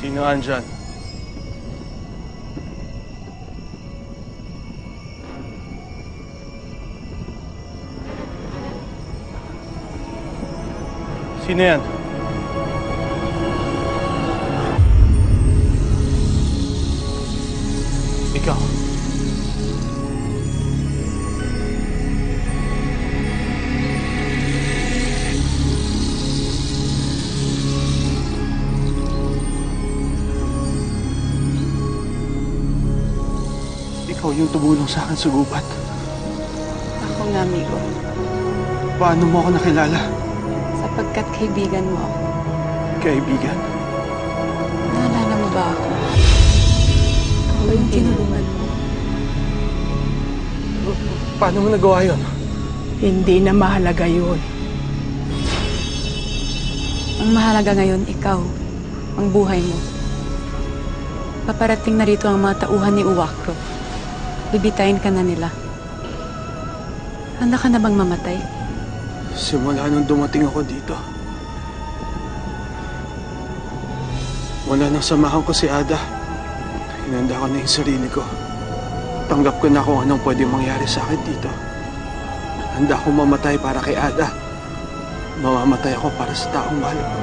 Sino andyan? Sino yan? Ikaw yung tumulong sa akin sa gubat. Ako nga, amigo. Paano mo ako nakilala? Sapagkat kaibigan mo ako. Kaibigan? Naalala mo ba ako? Ako yung tinulungan mo. Paano mo nagawa yun? Hindi na mahalaga yun. Ang mahalaga ngayon, ikaw. Ang buhay mo. Paparating na rito ang mga tauhan ni Uwakro. Bibitayin ka na nila. Handa ka na bang mamatay? Simula nung dumating ako dito. Wala nang samahan ko si Ada. Hinanda ko na yung sarili ko. Tanggap ko na kung anong pwede mangyari sa akin dito. Handa akong mamatay para kay Ada. Mamamatay ako para sa taong mahal ko.